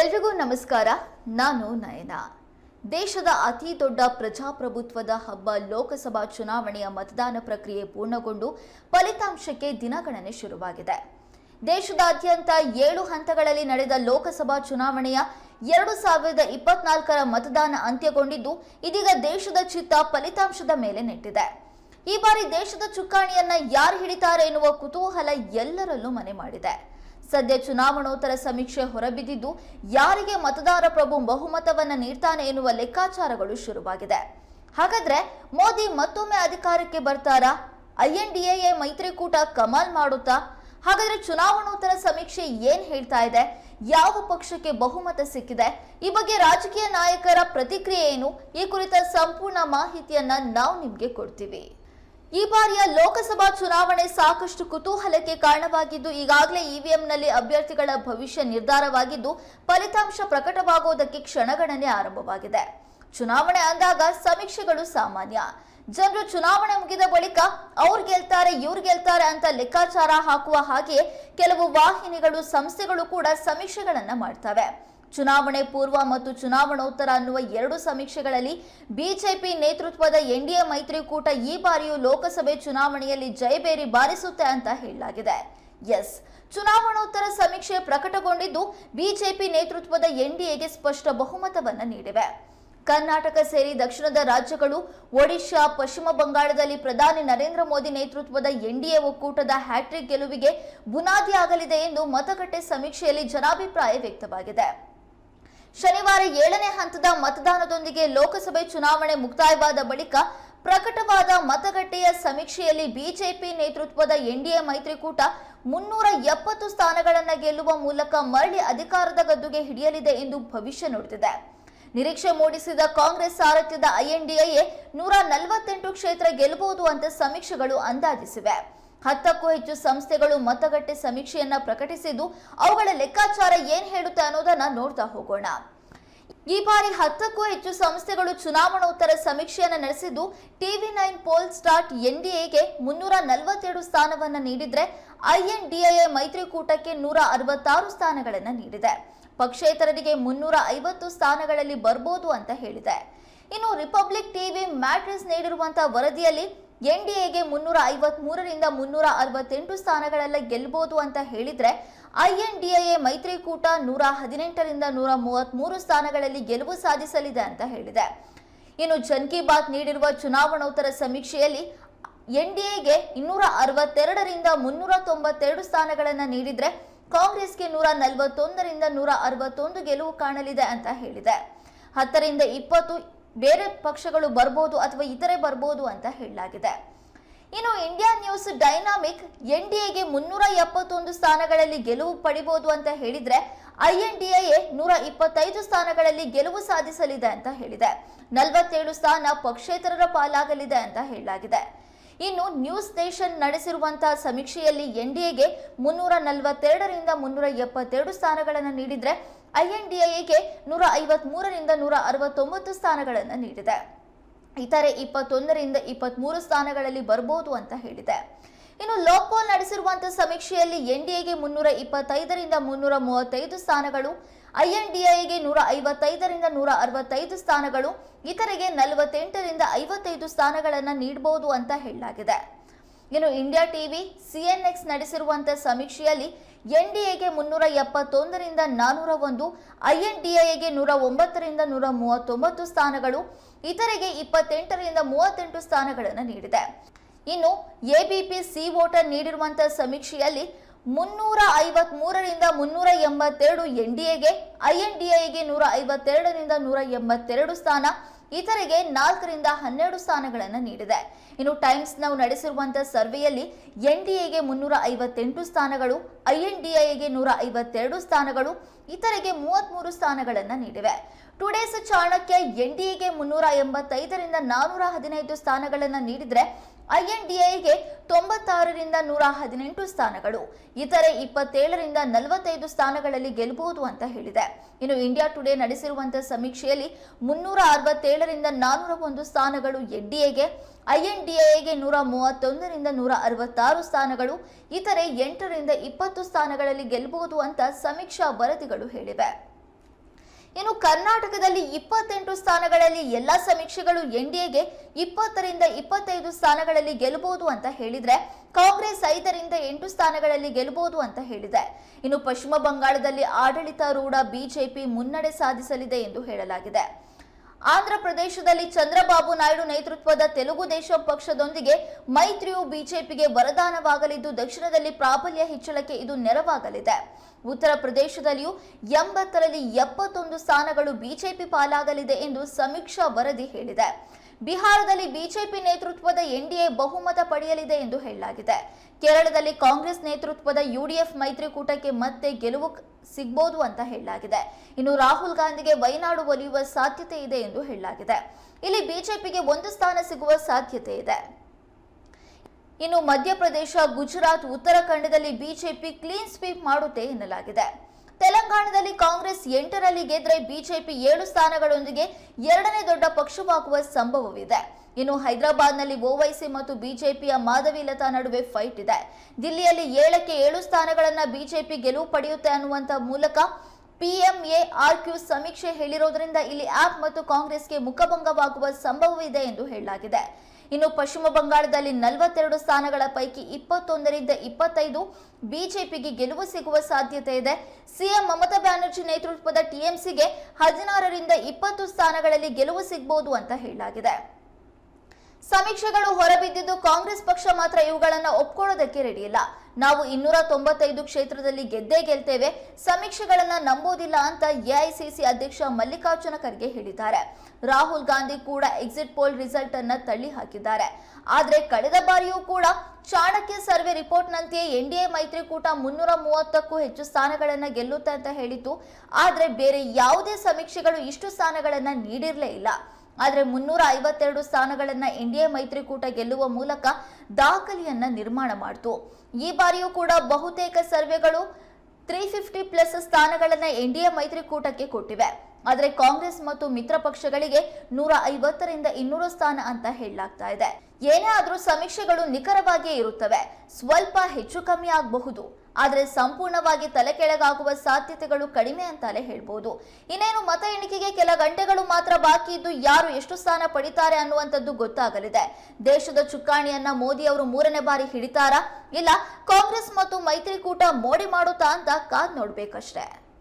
ಎಲ್ರಿಗೂ ನಮಸ್ಕಾರ. ನಾನು ನಯನ. ದೇಶದ ಅತಿ ದೊಡ್ಡ ಪ್ರಜಾಪ್ರಭುತ್ವದ ಹಬ್ಬ ಲೋಕಸಭಾ ಚುನಾವಣೆಯ ಮತದಾನ ಪ್ರಕ್ರಿಯೆ ಪೂರ್ಣಗೊಂಡು ಫಲಿತಾಂಶಕ್ಕೆ ದಿನಗಣನೆ ಶುರುವಾಗಿದೆ. ದೇಶದಾದ್ಯಂತ ಏಳು ಹಂತಗಳಲ್ಲಿ ನಡೆದ ಲೋಕಸಭಾ ಚುನಾವಣೆಯ ಎರಡು ಸಾವಿರದ ಇಪ್ಪತ್ನಾಲ್ಕರ ಮತದಾನ ಅಂತ್ಯಗೊಂಡಿದ್ದು, ಇದೀಗ ದೇಶದ ಚಿತ್ತ ಫಲಿತಾಂಶದ ಮೇಲೆ ನೆಟ್ಟಿದೆ. ಈ ಬಾರಿ ದೇಶದ ಚುಕ್ಕಾಣಿಯನ್ನ ಯಾರು ಹಿಡಿತಾರೆ ಎನ್ನುವ ಕುತೂಹಲ ಎಲ್ಲರಲ್ಲೂ ಮನೆ ಮಾಡಿದೆ. ಸದ್ಯ ಚುನಾವಣೋತ್ತರ ಸಮೀಕ್ಷೆ ಹೊರಬಿದ್ದಿದ್ದು, ಯಾರಿಗೆ ಮತದಾರ ಪ್ರಭು ಬಹುಮತವನ್ನ ನೀಡ್ತಾನೆ ಎನ್ನುವ ಲೆಕ್ಕಾಚಾರಗಳು ಶುರುವಾಗಿದೆ. ಹಾಗಾದ್ರೆ ಮೋದಿ ಮತ್ತೊಮ್ಮೆ ಅಧಿಕಾರಕ್ಕೆ ಬರ್ತಾರಾ? ಐಎನ್ಡಿಎ ಮೈತ್ರಿಕೂಟ ಕಮಾಲ್ ಮಾಡುತ್ತಾ? ಹಾಗಾದ್ರೆ ಚುನಾವಣೋತ್ತರ ಸಮೀಕ್ಷೆ ಏನ್ ಹೇಳ್ತಾ ಇದೆ? ಯಾವ ಪಕ್ಷಕ್ಕೆ ಬಹುಮತ ಸಿಕ್ಕಿದೆ? ಈ ಬಗ್ಗೆ ರಾಜಕೀಯ ನಾಯಕರ ಪ್ರತಿಕ್ರಿಯೆ ಏನು? ಈ ಕುರಿತ ಸಂಪೂರ್ಣ ಮಾಹಿತಿಯನ್ನ ನಾವು ನಿಮ್ಗೆ ಕೊಡ್ತೀವಿ. ಈ ಬಾರಿಯ ಲೋಕಸಭಾ ಚುನಾವಣೆ ಸಾಕಷ್ಟು ಕುತೂಹಲಕ್ಕೆ ಕಾರಣವಾಗಿದ್ದು, ಈಗಾಗಲೇ ಇವಿಎಂನಲ್ಲಿ ಅಭ್ಯರ್ಥಿಗಳ ಭವಿಷ್ಯ ನಿರ್ಧಾರವಾಗಿದ್ದು, ಫಲಿತಾಂಶ ಪ್ರಕಟವಾಗುವುದಕ್ಕೆ ಕ್ಷಣಗಣನೆ ಆರಂಭವಾಗಿದೆ. ಚುನಾವಣೆ ಅಂದಾಗ ಸಮೀಕ್ಷೆಗಳು ಸಾಮಾನ್ಯ. ಜನರು ಚುನಾವಣೆ ಮುಗಿದ ಬಳಿಕ ಅವ್ರು ಗೆಲ್ತಾರೆ, ಇವ್ರು ಗೆಲ್ತಾರೆ ಅಂತ ಲೆಕ್ಕಾಚಾರ ಹಾಕುವ ಹಾಗೆ ಕೆಲವು ವಾಹಿನಿಗಳು, ಸಂಸ್ಥೆಗಳು ಕೂಡ ಸಮೀಕ್ಷೆಗಳನ್ನ ಮಾಡ್ತವೆ. ಚುನಾವಣೆ ಪೂರ್ವ ಮತ್ತು ಚುನಾವಣೋತ್ತರ ಅನ್ನುವ ಎರಡು ಸಮೀಕ್ಷೆಗಳಲ್ಲಿ ಬಿಜೆಪಿ ನೇತೃತ್ವದ ಎನ್ಡಿಎ ಮೈತ್ರಿಕೂಟ ಈ ಬಾರಿಯೂ ಲೋಕಸಭೆ ಚುನಾವಣೆಯಲ್ಲಿ ಜಯಬೇರಿ ಬಾರಿಸುತ್ತೆ ಅಂತ ಹೇಳಲಾಗಿದೆ. ಎಸ್, ಚುನಾವಣೋತ್ತರ ಸಮೀಕ್ಷೆ ಪ್ರಕಟಗೊಂಡಿದ್ದು ಬಿಜೆಪಿ ನೇತೃತ್ವದ ಎನ್ಡಿಎಗೆ ಸ್ಪಷ್ಟ ಬಹುಮತವನ್ನು ನೀಡಿವೆ. ಕರ್ನಾಟಕ ಸೇರಿ ದಕ್ಷಿಣದ ರಾಜ್ಯಗಳು, ಒಡಿಶಾ, ಪಶ್ಚಿಮ ಬಂಗಾಳದಲ್ಲಿ ಪ್ರಧಾನಿ ನರೇಂದ್ರ ಮೋದಿ ನೇತೃತ್ವದ ಎನ್ಡಿಎ ಒಕ್ಕೂಟದ ಹ್ಯಾಟ್ರಿಕ್ ಗೆಲುವಿಗೆ ಬುನಾದಿಯಾಗಲಿದೆ ಎಂದು ಮತಗಟ್ಟೆ ಸಮೀಕ್ಷೆಯಲ್ಲಿ ಜನಾಭಿಪ್ರಾಯ ವ್ಯಕ್ತವಾಗಿದೆ. ಶನಿವಾರ ಏಳನೇ ಹಂತದ ಮತದಾನದೊಂದಿಗೆ ಲೋಕಸಭೆ ಚುನಾವಣೆ ಮುಕ್ತಾಯವಾದ ಬಳಿಕ ಪ್ರಕಟವಾದ ಮತಗಟ್ಟೆಯ ಸಮೀಕ್ಷೆಯಲ್ಲಿ ಬಿಜೆಪಿ ನೇತೃತ್ವದ ಎನ್ಡಿಎ ಮೈತ್ರಿಕೂಟ ಮುನ್ನೂರ ಎಪ್ಪತ್ತು ಸ್ಥಾನಗಳನ್ನು ಗೆಲ್ಲುವ ಮೂಲಕ ಮರಳಿ ಅಧಿಕಾರದ ಗದ್ದುಗೆ ಹಿಡಿಯಲಿದೆ ಎಂದು ಭವಿಷ್ಯ ನುಡಿದಿದೆ ನಿರೀಕ್ಷೆ ಮೂಡಿಸಿದ ಕಾಂಗ್ರೆಸ್ ಸಾರಥ್ಯದ ಐಎನ್ಡಿಎ ನೂರ ನಲವತ್ತೆಂಟು ಕ್ಷೇತ್ರ ಗೆಲ್ಲಬಹುದು ಅಂತ ಸಮೀಕ್ಷೆಗಳು ಅಂದಾಜಿಸಿವೆ. ಹತ್ತಕ್ಕೂ ಹೆಚ್ಚು ಸಂಸ್ಥೆಗಳು ಮತಗಟ್ಟೆ ಸಮೀಕ್ಷೆಯನ್ನ ಪ್ರಕಟಿಸಿದ್ದು ಅವುಗಳ ಲೆಕ್ಕಾಚಾರ ಏನ್ ಹೇಳುತ್ತೆ ಅನ್ನೋದನ್ನ ನೋಡ್ತಾ ಹೋಗೋಣ. ಈ ಬಾರಿ ಹತ್ತಕ್ಕೂ ಹೆಚ್ಚು ಸಂಸ್ಥೆಗಳು ಚುನಾವಣೋತ್ತರ ಸಮೀಕ್ಷೆಯನ್ನು ನಡೆಸಿದ್ದು ಟಿವಿ ನೈನ್ ಪೋಲ್ ಸ್ಟಾರ್ಟ್ ಎನ್ಡಿಎಗೆ ಮುನ್ನೂರ ನಲವತ್ತೆರಡು ಸ್ಥಾನವನ್ನು ನೀಡಿದ್ರೆ ಐಎನ್ಡಿಎ ಮೈತ್ರಿಕೂಟಕ್ಕೆ ನೂರ ಅರವತ್ತಾರು ಸ್ಥಾನಗಳನ್ನು ನೀಡಿದೆ. ಪಕ್ಷೇತರರಿಗೆ ಮುನ್ನೂರ ಐವತ್ತು ಸ್ಥಾನಗಳಲ್ಲಿ ಬರ್ಬೋದು ಅಂತ ಹೇಳಿದೆ. ಇನ್ನು ರಿಪಬ್ಲಿಕ್ ಟಿವಿ ಮ್ಯಾಟ್ರಿಸ್ ನೀಡಿರುವಂತಹ ವರದಿಯಲ್ಲಿ ಎನ್ಡಿಎಗೆ ಮುನ್ನೂರ ಐವತ್ ಮೂರರಿಂದ ಮುನ್ನೂರ ಅರವತ್ತೆಂಟು ಸ್ಥಾನಗಳೆಲ್ಲ ಗೆಲ್ಲಬಹುದು ಅಂತ ಹೇಳಿದ್ರೆ ಐಎನ್ಡಿಎ ಮೈತ್ರಿಕೂಟ ನೂರ ಹದಿನೆಂಟರಿಂದ ನೂರ ಮೂವತ್ಮೂರು ಸ್ಥಾನಗಳಲ್ಲಿ ಗೆಲುವು ಸಾಧಿಸಲಿದೆ ಅಂತ ಹೇಳಿದೆ. ಇನ್ನು ಜನ್ ಕಿ ಬಾತ್ ನೀಡಿರುವ ಚುನಾವಣೋತ್ತರ ಸಮೀಕ್ಷೆಯಲ್ಲಿ ಎನ್ಡಿಎಗೆ ಇನ್ನೂರ ಅರವತ್ತೆರಡರಿಂದ ಮುನ್ನೂರ ತೊಂಬತ್ತೆರಡು ಸ್ಥಾನಗಳನ್ನು ನೀಡಿದ್ರೆ, ಕಾಂಗ್ರೆಸ್ಗೆ ನೂರ ನಲವತ್ತೊಂದರಿಂದ ನೂರ ಅರವತ್ತೊಂದು ಗೆಲುವು ಕಾಣಲಿದೆ ಅಂತ ಹೇಳಿದೆ. ಹತ್ತರಿಂದ ಇಪ್ಪತ್ತು ಬೇರೆ ಪಕ್ಷಗಳು ಬರ್ಬೋದು ಅಥವಾ ಇತರೆ ಬರ್ಬೋದು ಅಂತ ಹೇಳಲಾಗಿದೆ. ಇನ್ನು India news dynamic N D ಎಗೆ ಮುನ್ನೂರ ಎಪ್ಪತ್ತೊಂದು ಸ್ಥಾನಗಳಲ್ಲಿ ಗೆಲುವು ಪಡಿಬಹುದು ಅಂತ ಹೇಳಿದ್ರೆ ಎ ನೂರ ಇಪ್ಪತ್ತೈದು ಸ್ಥಾನಗಳಲ್ಲಿ ಗೆಲುವು ಸಾಧಿಸಲಿದೆ ಅಂತ ಹೇಳಿದೆ. ನಲವತ್ತೇಳು ಸ್ಥಾನ ಪಕ್ಷೇತರರ ಪಾಲಾಗಲಿದೆ ಅಂತ ಹೇಳಲಾಗಿದೆ. ಇನ್ನು ನ್ಯೂಸ್ ನೇಷನ್ ನಡೆಸಿರುವಂತಹ ಸಮೀಕ್ಷೆಯಲ್ಲಿ ಎನ್ ಡಿ ಎಗೆ ಮುನ್ನೂರ ನಲವತ್ತೆರಡರಿಂದ ಮುನ್ನೂರ ಎಪ್ಪತ್ತೆರಡು ಸ್ಥಾನಗಳನ್ನು ನೀಡಿದ್ರೆ ಐಎನ್ಡಿಎಗೆ ನೂರ ಐವತ್ ಮೂರರಿಂದ ನೂರ ಅರವತ್ತೊಂಬತ್ತು ಸ್ಥಾನಗಳನ್ನು ನೀಡಿದೆ. ಇತರೆ ಇಪ್ಪತ್ತೊಂದರಿಂದ ಇಪ್ಪತ್ಮೂರು ಸ್ಥಾನಗಳಲ್ಲಿ ಬರಬಹುದು ಅಂತ ಹೇಳಿದೆ. ಇನ್ನು ಲೋಕ್ಪಾಲ್ ನಡೆಸಿರುವಂತಹ ಸಮೀಕ್ಷೆಯಲ್ಲಿ ಎನ್ಡಿಎಗೆ ಮುನ್ನೂರ ಇಪ್ಪತ್ತೈದರಿಂದ ಮುನ್ನೂರ ಮೂವತ್ತೈದು ಸ್ಥಾನಗಳು, ಐಎನ್ಡಿಎಗೆ ನೂರ ಐವತ್ತೈದರಿಂದ ನೂರ ಅರವತ್ತೈದು ಸ್ಥಾನಗಳು, ಇತರೆಗೆ ನಲವತ್ತೆಂಟರಿಂದ ಐವತ್ತೈದು ಸ್ಥಾನಗಳನ್ನು ನೀಡಬಹುದು ಅಂತ ಹೇಳಲಾಗಿದೆ. ಇನ್ನು ಇಂಡಿಯಾ ಟಿವಿ ಸಿಎನ್ಎಕ್ಸ್ ನಡೆಸಿರುವಂತಹ ಸಮೀಕ್ಷೆಯಲ್ಲಿ ಎನ್ಡಿಎಗೆ ಮುನ್ನೂರ ಎಪ್ಪತ್ತೊಂದರಿಂದ ನಾನೂರ ಒಂದು ಐಎನ್ಡಿಎಗೆ ನೂರ ಒಂಬತ್ತರಿಂದ ನೂರ ಮೂವತ್ತೊಂಬತ್ತು ಸ್ಥಾನಗಳು, ಇತರೆಗೆ ಇಪ್ಪತ್ತೆಂಟರಿಂದ ಮೂವತ್ತೆಂಟು ಸ್ಥಾನಗಳನ್ನು ನೀಡಿದೆ. ಇನ್ನು ಎಬಿಪಿ ಸಿ ವೋಟರ್ ನೀಡಿರುವಂತಹ ಸಮೀಕ್ಷೆಯಲ್ಲಿ ಮುನ್ನೂರ ಐವತ್ ಮೂರರಿಂದ ಮುನ್ನೂರ ಎಂಬತ್ತೆರಡು ಎನ್ಡಿಎಗೆ ಐಎನ್ಡಿಎಗೆ ನೂರ ಐವತ್ತೆರಡರಿಂದ ನೂರ ಎಂಬತ್ತೆರಡು ಸ್ಥಾನ ಇತರೆಗೆ ನಾಲ್ಕರಿಂದ ಹನ್ನೆರಡು ಸ್ಥಾನಗಳನ್ನು ನೀಡಿದೆ. ಇನ್ನು ಟೈಮ್ಸ್ ನಾವು ನಡೆಸಿರುವಂತಹ ಸರ್ವೆಯಲ್ಲಿ ಎನ್ಡಿಎಗೆ ಮುನ್ನೂರ ಐವತ್ತೆಂಟು ಸ್ಥಾನಗಳು ಐಎನ್ಡಿಎಗೆ ನೂರ ಐವತ್ತೆರಡು ಸ್ಥಾನಗಳು, ಇತರಿಗೆ ಮೂವತ್ಮೂರು ಸ್ಥಾನಗಳನ್ನು ನೀಡಿವೆ. ಟುಡೇಸ್ ಚಾಣಕ್ಯ ಎನ್ಡಿಎಗೆ ಮುನ್ನೂರ ಎಂಬತ್ತೈದರಿಂದ ನಾನೂರ ಹದಿನೈದು ಸ್ಥಾನಗಳನ್ನು ನೀಡಿದ್ರೆ ಐಎನ್ಡಿಎಗೆ ತೊಂಬತ್ತಾರರಿಂದ ನೂರ ಹದಿನೆಂಟು ಸ್ಥಾನಗಳು, ಇತರೆ ಇಪ್ಪತ್ತೇಳರಿಂದ ನಲವತ್ತೈದು ಸ್ಥಾನಗಳಲ್ಲಿ ಗೆಲ್ಲಬಹುದು ಅಂತ ಹೇಳಿದೆ. ಇನ್ನು ಇಂಡಿಯಾ ಟುಡೇ ನಡೆಸಿರುವಂತಹ ಸಮೀಕ್ಷೆಯಲ್ಲಿ ಮುನ್ನೂರ ಅರವತ್ತೇಳರಿಂದ ನಾನೂರ ಒಂದು ಸ್ಥಾನಗಳು ಎನ್ಡಿಎಗೆ ಐಎನ್ಡಿಎಗೆ ನೂರ ಮೂವತ್ತೊಂದರಿಂದ ನೂರ ಅರವತ್ತಾರು ಸ್ಥಾನಗಳು, ಇತರೆ ಎಂಟರಿಂದ ಇಪ್ಪತ್ತು ಸ್ಥಾನಗಳಲ್ಲಿ ಗೆಲ್ಲಬಹುದು ಅಂತ ಸಮೀಕ್ಷಾ ವರದಿಗಳು ಹೇಳಿವೆ. ಇನ್ನು ಕರ್ನಾಟಕದಲ್ಲಿ ಇಪ್ಪತ್ತೆಂಟು ಸ್ಥಾನಗಳಲ್ಲಿ ಎಲ್ಲ ಸಮೀಕ್ಷೆಗಳು ಎನ್ಡಿಎಗೆ ಇಪ್ಪತ್ತರಿಂದ ಇಪ್ಪತ್ತೈದು ಸ್ಥಾನಗಳಲ್ಲಿ ಗೆಲ್ಲಬಹುದು ಅಂತ ಹೇಳಿದ್ರೆ, ಕಾಂಗ್ರೆಸ್ ಐದರಿಂದ ಎಂಟು ಸ್ಥಾನಗಳಲ್ಲಿ ಗೆಲ್ಲಬಹುದು ಅಂತ ಹೇಳಿದೆ. ಇನ್ನು ಪಶ್ಚಿಮ ಬಂಗಾಳದಲ್ಲಿ ಆಡಳಿತಾರೂಢ ಬಿಜೆಪಿ ಮುನ್ನಡೆ ಸಾಧಿಸಲಿದೆ ಎಂದು ಹೇಳಲಾಗಿದೆ. ಆಂಧ್ರ ಪ್ರದೇಶದಲ್ಲಿ ಚಂದ್ರಬಾಬು ನಾಯ್ಡು ನೇತೃತ್ವದ ತೆಲುಗು ದೇಶಂ ಪಕ್ಷದೊಂದಿಗೆ ಮೈತ್ರಿಯು ಬಿಜೆಪಿಗೆ ವರದಾನವಾಗಲಿದ್ದು ದಕ್ಷಿಣದಲ್ಲಿ ಪ್ರಾಬಲ್ಯ ಹೆಚ್ಚಳಕ್ಕೆ ಇದು ನೆರವಾಗಲಿದೆ. ಉತ್ತರ ಪ್ರದೇಶದಲ್ಲಿಯೂ ಎಂಬತ್ತರಲ್ಲಿ ಎಪ್ಪತ್ತೊಂದು ಸ್ಥಾನಗಳು ಬಿಜೆಪಿ ಪಾಲಾಗಲಿದೆ ಎಂದು ಸಮೀಕ್ಷಾ ವರದಿ ಹೇಳಿದೆ. ಬಿಹಾರದಲ್ಲಿ ಬಿಜೆಪಿ ನೇತೃತ್ವದ ಎನ್ಡಿಎ ಬಹುಮತ ಪಡೆಯಲಿದೆ ಎಂದು ಹೇಳಲಾಗಿದೆ. ಕೇರಳದಲ್ಲಿ ಕಾಂಗ್ರೆಸ್ ನೇತೃತ್ವದ ಯುಡಿಎಫ್ ಮೈತ್ರಿಕೂಟಕ್ಕೆ ಮತ್ತೆ ಗೆಲುವು ಸಿಗ್ಬೋದು ಅಂತ ಹೇಳಲಾಗಿದೆ. ಇನ್ನು ರಾಹುಲ್ ಗಾಂಧಿಗೆ ವೈನಾಡು ಒಲಿಯುವ ಸಾಧ್ಯತೆ ಇದೆ ಎಂದು ಹೇಳಲಾಗಿದೆ. ಇಲ್ಲಿ ಬಿಜೆಪಿಗೆ ಒಂದು ಸ್ಥಾನ ಸಿಗುವ ಸಾಧ್ಯತೆ ಇದೆ. ಇನ್ನು ಮಧ್ಯಪ್ರದೇಶ, ಗುಜರಾತ್, ಉತ್ತರಾಖಂಡದಲ್ಲಿ ಬಿಜೆಪಿ ಕ್ಲೀನ್ ಸ್ವೀಪ್ ಮಾಡುತ್ತೆ ಎನ್ನಲಾಗಿದೆ. ತೆಲಂಗಾಣದಲ್ಲಿ ಕಾಂಗ್ರೆಸ್ ಎಂಟರಲ್ಲಿ ಗೆದ್ರೆ ಬಿಜೆಪಿ ಏಳು ಸ್ಥಾನಗಳೊಂದಿಗೆ ಎರಡನೇ ದೊಡ್ಡ ಪಕ್ಷವಾಗುವ ಸಂಭವವಿದೆ. ಇನ್ನು ಹೈದರಾಬಾದ್ನಲ್ಲಿ ಓವೈಸಿ ಮತ್ತು ಬಿಜೆಪಿಯ ಮಾಧವಿ ಲತಾ ನಡುವೆ ಫೈಟ್ ಇದೆ. ದಿಲ್ಲಿಯಲ್ಲಿ ಏಳಕ್ಕೆ ಏಳು ಸ್ಥಾನಗಳನ್ನು ಬಿಜೆಪಿ ಗೆಲುವು ಪಡೆಯುತ್ತೆ ಅನ್ನುವಂತ ಮೂಲಕ ಪಿಎಂಎ ಆರ್ಕ್ಯೂ ಸಮೀಕ್ಷೆ ಹೇಳಿರೋದ್ರಿಂದ ಇಲ್ಲಿ ಆಪ್ ಮತ್ತು ಕಾಂಗ್ರೆಸ್ಗೆ ಮುಖಭಂಗವಾಗುವ ಸಂಭವವಿದೆ ಎಂದು ಹೇಳಲಾಗಿದೆ. ಇನ್ನು ಪಶ್ಚಿಮ ಬಂಗಾಳದಲ್ಲಿ ನಲವತ್ತೆರಡು ಸ್ಥಾನಗಳ ಪೈಕಿ ಇಪ್ಪತ್ತೊಂದರಿಂದ ಇಪ್ಪತ್ತೈದು ಬಿಜೆಪಿಗೆ ಗೆಲುವು ಸಿಗುವ ಸಾಧ್ಯತೆ ಇದೆ. ಸಿಎಂ ಮಮತಾ ಬ್ಯಾನರ್ಜಿ ನೇತೃತ್ವದ ಟಿಎಂಸಿಗೆ ಹದಿನಾರರಿಂದ ಇಪ್ಪತ್ತು ಸ್ಥಾನಗಳಲ್ಲಿ ಗೆಲುವು ಸಿಗಬಹುದು ಅಂತ ಹೇಳಲಾಗಿದೆ. ಸಮೀಕ್ಷೆಗಳು ಹೊರಬಿದ್ದಿದ್ದು ಕಾಂಗ್ರೆಸ್ ಪಕ್ಷ ಮಾತ್ರ ಇವುಗಳನ್ನು ಒಪ್ಕೊಳ್ಳೋದಕ್ಕೆ ರೆಡಿ ಇಲ್ಲ. ನಾವು ಇನ್ನೂರ ತೊಂಬತ್ತೈದು ಕ್ಷೇತ್ರದಲ್ಲಿ ಗೆದ್ದೇ ಗೆಲ್ತೇವೆ. ಸಮೀಕ್ಷೆಗಳನ್ನ ನಂಬೋದಿಲ್ಲ ಅಂತ ಎಐಸಿಸಿ ಅಧ್ಯಕ್ಷ ಮಲ್ಲಿಕಾರ್ಜುನ ಖರ್ಗೆ ಹೇಳಿದ್ದಾರೆ. ರಾಹುಲ್ ಗಾಂಧಿ ಕೂಡ ಎಕ್ಸಿಟ್ ಪೋಲ್ ರಿಸಲ್ಟ್ ಅನ್ನ ತಳ್ಳಿ ಹಾಕಿದ್ದಾರೆ. ಆದ್ರೆ ಕಳೆದ ಬಾರಿಯೂ ಕೂಡ ಚಾಣಕ್ಯ ಸರ್ವೆ ರಿಪೋರ್ಟ್ನಂತೆಯೇ ಎನ್ಡಿಎ ಮೈತ್ರಿಕೂಟ ಮುನ್ನೂರ ಮೂವತ್ತಕ್ಕೂ ಹೆಚ್ಚು ಸ್ಥಾನಗಳನ್ನು ಗೆಲ್ಲುತ್ತೆ ಅಂತ ಹೇಳಿತ್ತು. ಆದರೆ ಬೇರೆ ಯಾವುದೇ ಸಮೀಕ್ಷೆಗಳು ಇಷ್ಟು ಸ್ಥಾನಗಳನ್ನು ನೀಡಿರಲೇ ಇಲ್ಲ. ಆದರೆ ಮುನ್ನೂರ ಐವತ್ತೆರಡು ಸ್ಥಾನಗಳನ್ನ ಎನ್ಡಿಎ ಮೈತ್ರಿಕೂಟ ಗೆಲ್ಲುವ ಮೂಲಕ ದಾಖಲೆಯನ್ನ ನಿರ್ಮಾಣ ಮಾಡಿತು. ಈ ಬಾರಿಯೂ ಕೂಡ ಬಹುತೇಕ ಸರ್ವೆಗಳು ತ್ರೀ ಫಿಫ್ಟಿ ಪ್ಲಸ್ ಸ್ಥಾನಗಳನ್ನು ಎನ್ಡಿಎ ಮೈತ್ರಿಕೂಟಕ್ಕೆ ಕೊಟ್ಟಿವೆ. ಆದರೆ ಕಾಂಗ್ರೆಸ್ ಮತ್ತು ಮಿತ್ರ ಪಕ್ಷಗಳಿಗೆ ನೂರ ಐವತ್ತರಿಂದ ಇನ್ನೂರು ಸ್ಥಾನ ಅಂತ ಹೇಳಲಾಗ್ತಾ ಇದೆ. ಏನೇ ಆದರೂ ಸಮೀಕ್ಷೆಗಳು ನಿಖರವಾಗಿಯೇ ಇರುತ್ತವೆ. ಸ್ವಲ್ಪ ಹೆಚ್ಚು ಕಮ್ಮಿ ಆಗಬಹುದು. ಆದರೆ ಸಂಪೂರ್ಣವಾಗಿ ತಲೆ ಕೆಳಗಾಗುವ ಸಾಧ್ಯತೆಗಳು ಕಡಿಮೆ ಅಂತಲೇ ಹೇಳ್ಬೋದು. ಇನ್ನೇನು ಮತ ಎಣಿಕೆಗೆ ಕೆಲ ಗಂಟೆಗಳು ಮಾತ್ರ ಬಾಕಿ ಇದ್ದು ಯಾರು ಎಷ್ಟು ಸ್ಥಾನ ಪಡಿತಾರೆ ಅನ್ನುವಂಥದ್ದು ಗೊತ್ತಾಗಲಿದೆ. ದೇಶದ ಚುಕ್ಕಾಣಿಯನ್ನ ಮೋದಿ ಅವರು ಮೂರನೇ ಬಾರಿ ಹಿಡಿತಾರಾ? ಇಲ್ಲ, ಕಾಂಗ್ರೆಸ್ ಮತ್ತು ಮೈತ್ರಿಕೂಟ ಮೋಡಿ ಮಾಡುತ್ತಾ ಅಂತ ಕಾದ್ ನೋಡ್ಬೇಕಷ್ಟೇ.